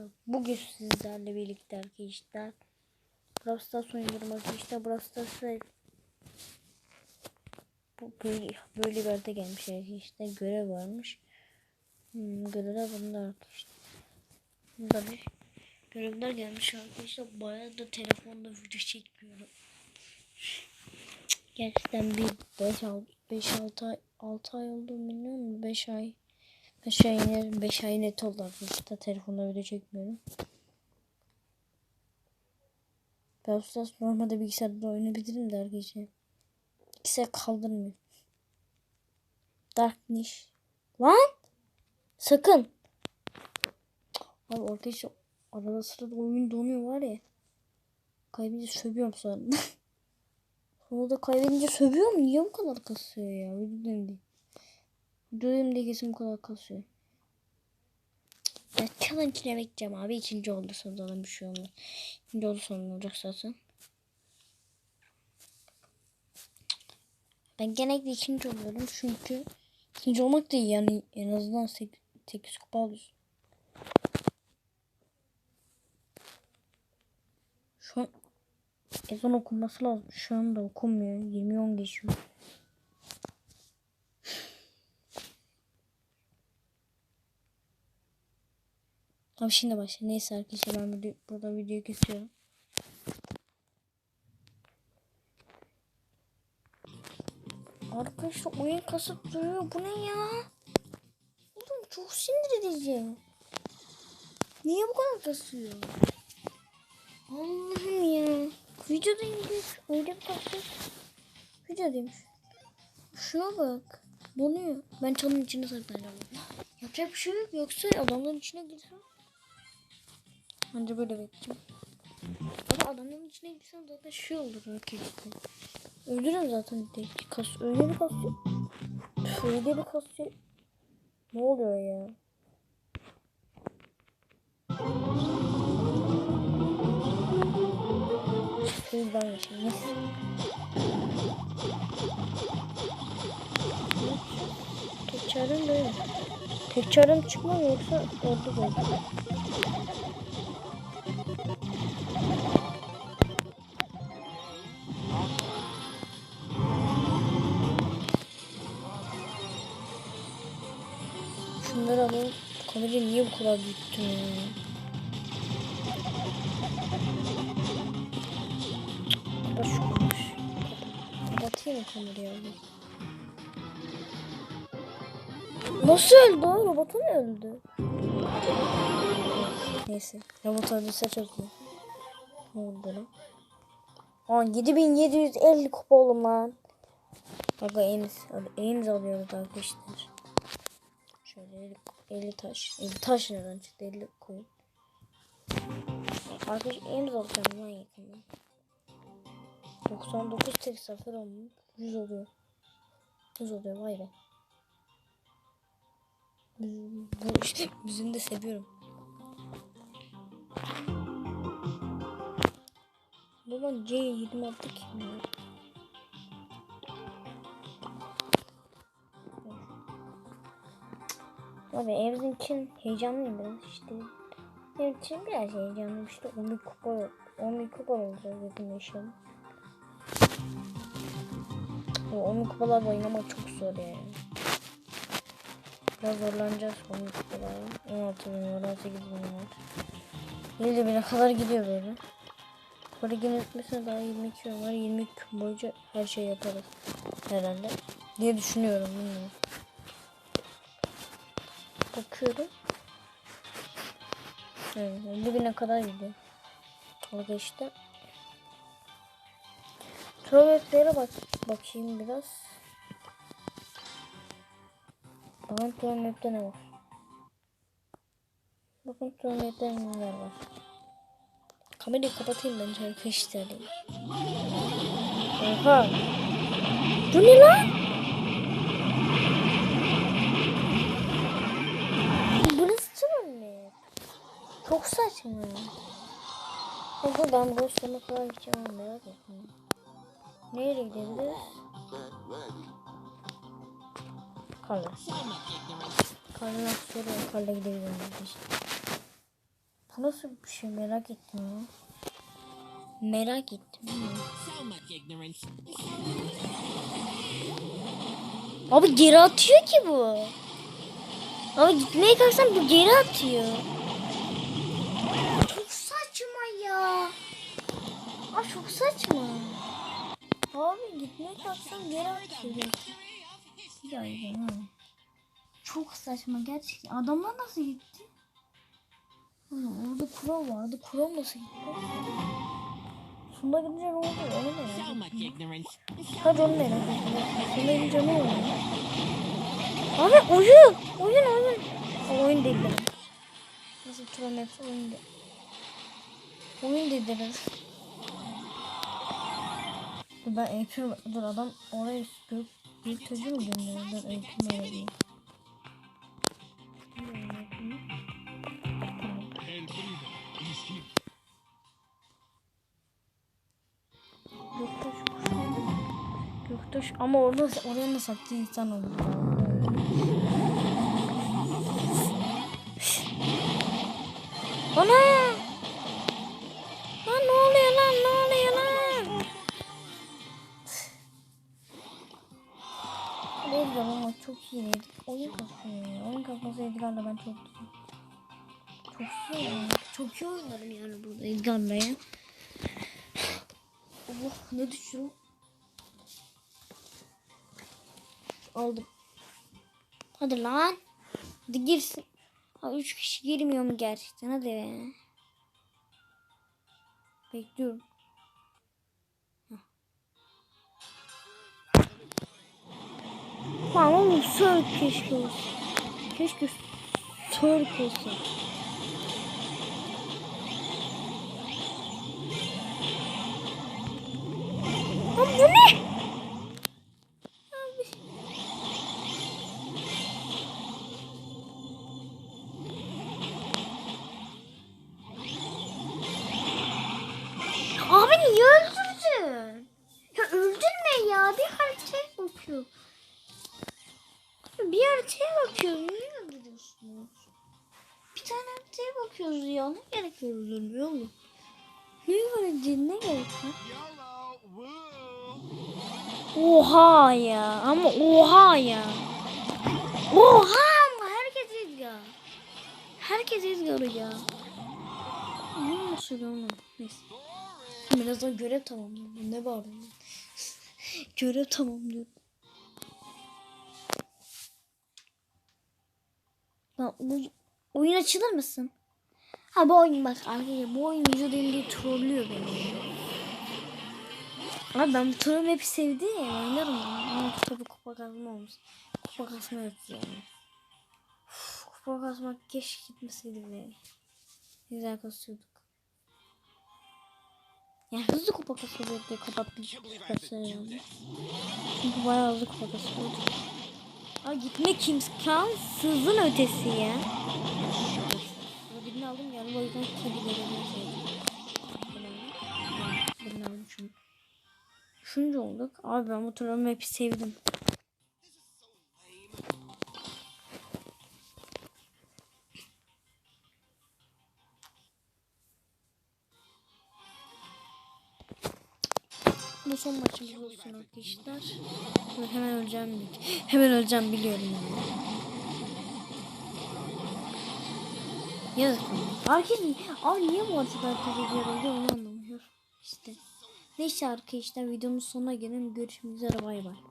arkadaşlar. Bugün sizlerle birlikte arkadaşlar. Brawl Stars oynuyorum arkadaşlar. Brawl Stars'ta bu böyle, böyle bir yerde gelmiş arkadaşlar. Görev varmış. Hmm, görevler bunlar arkadaşlar. Bir görevler gelmiş arkadaşlar. Bayağı da telefonda video çekmiyorum. Gerçekten bir 5 5 6 ay 6 ay oldu bilmiyorum 5 ay 5 ay net 5 ay net oldu arkadaşlar telefonda video çekmiyorum. Brawl Stars normalde bilgisayarda oynayabilirim de arkadaşlar. Bilgisayar kaldırmıyor. Dark Niche. Lan! Sakın! Abi arkadaşlar arada sırada oyun donuyor var ya. Kaybedince sövüyorum sonra. Sonra da kaybedince sövüyorum. Niye bu kadar kasıyor ya? Videodayım diye. Videodayım diye kadar kasıyor. Ya challenge'ine bekleyeceğim abi. İkinci oldu sonunda bir şey olmaz. İkinci oldu sonunda olacak zaten. Ben genellikle ikinci oluyorum çünkü ikinci olmak da iyi yani en azından 8 kupa alıyorsun. Şu an ezan okunması lazım. Şu anda okunmuyor. 20 10 geçiyor. Abi şimdi başla. Neyse arkadaşlar ben burada, burada videoyu kesiyorum. Arkadaşlar oyun kasıp duruyor. Bu ne ya? Oğlum çok sinir edici. Niye bu kadar kasıyor? Allah'ım ya. Videodaymış. Öyle bir kasıyor. Videodaymış. Şuna bak. Donuyor. Ben çalın içine saklanacağım. Yapacak bir şey yok. Yoksa adamların içine girsem. Anca böyle bekleyeceğim. Ama adamların içine girsem zaten şey olur. Rakipte. Öldürürüm zaten tek kas. Öyle bir kasıyor. Öyle bir kasıyor. Ne oluyor ya? Şuradan geçeyim. Neyse. Tek çarem böyle. Tek çarem çıkmaz yoksa oldu böyle. Kamerayı niye bu kadar büyüttün ya? Kapat şu. Kapatayım mı kamerayı abi? Nasıl öldü o? Robota mı öldü? Neyse. Robot öldüyse çok iyi. Ne oldu lan? Aa 7750 kupa oğlum lan. Aga Enis. Enis alıyoruz arkadaşlar. Şöyle 50, 50 taş. 50 taş nereden çıktı? 50 koyun. Arkadaş Enis alacağım lan yakında. 99 tek sefer olmuş. 100 oluyor. 100 oluyor vay be. Bu işte yüzünü de seviyorum. Bu lan C26 kim ya? Abi evim için heyecanlıyım biraz işte. Ev için biraz heyecanlıyım işte 11 kupa 11 kupa olacak yaşam. O 11 kupalar oynamak çok zor yani. Biraz zorlanacağız 11 kupalar. 16 bin var 18 bin var. 50 bine kadar gidiyor böyle. Para yönetmesine daha 22 gün var. 22 gün boyunca her şey yaparız herhalde diye düşünüyorum bilmiyorum. Bakıyorum. Evet, bugüne kadar gidiyor. Orada işte. Tuvaletlere bak bakayım biraz. Bakın tuvalette ne var? Bakın tuvalette neler var? Kamerayı kapatayım bence arkadaşlar. Oha. Bu ne lan? Çok saçma. Oha ben bu sona kadar gideceğim merak ettim. Nereye gidebiliriz? Karla. Karla soruyor. Karla gidebilirim. Bu nasıl bir şey merak ettim ya. Merak ettim. Abi geri atıyor ki bu. Abi gitmeye kalksam bu geri atıyor. Çok saçma ya. Aa çok saçma. Abi gitmeye kalksam geri atıyor. Ya ya. Çok saçma gerçekten. Adamlar nasıl gitti? Orada kural vardı. Kural nasıl gitti? Sonuna gidince ne oldu? Onu ignorance. Hadi onu ettim. Sonuna gidince ne oldu? Abi oyun. Oyun oyun. O oyun dediler. Nasıl turan hepsi oyun dedi. Oyun dediler. Ben eğitim dur adam oraya görüp bir çocuğu mu gönderiyor? Dur eğitim öğreniyor. Göktaş. Göktaş ama orada oraya da saklı insan oldu. Ana! Çok iyi. Oyun ya. Oyun kasması Edgar'la ben çok. Çok iyi. Çok iyi oynarım yani burada Edgar'la ya. Allah ne düşüyorum. Aldım. Hadi lan. Hadi girsin. Ha, üç kişi girmiyor mu gerçekten? Hadi be. Bekliyorum. Lan oğlum sör keşke olsa. Keşke sör olsa. Lan bu ne? Abi. Abi niye öldürdün? Ya öldürme ya. Bir haritaya bakıyor. Bir haritaya bakıyor. Niye öldürüyorsunuz? Bir tane haritaya bakıyoruz ya. Ne gerek var öldürmeye oğlum? Ne gerek ne gerek var? Oha ya ama oha ya. Oha ama herkes Edgar. Herkes Edgar ya. Ne nasıl onu? Neyse. Birazdan görev tamamlıyorum. Ne bağırıyorum? görev tamamlıyorum. Lan bu oyun açılır mısın? Ha bu oyun bak arkadaşlar bu oyun videodayım diye trollüyor beni. Abi ben bu troll hep sevdim ya oynarım ya. Ama tabii kupa kazma olmuş. Kupa kasma yok yani. Uf, kupa kasmak keşke gitmeseydi be. Güzel kasıyorduk. Yani hızlı kupa kasıyorduk diye kapattık kasayı Çünkü bayağı hızlı kupa kasıyorduk. Abi gitmek imkansızın ötesi ya. Birini aldım yani o yüzden kedi gelebilseydim. Birini aldım şunu. Üçüncü olduk. Abi ben bu turu hep sevdim. Son maçımız olsun arkadaşlar. Hemen öleceğim. Hemen öleceğim biliyorum yani. Yazık. Herkes abi niye bu artık herkes ediyor onu anlamıyorum. İşte. Neyse arkadaşlar videomuz sonuna gelin. Görüşmek üzere bay bay.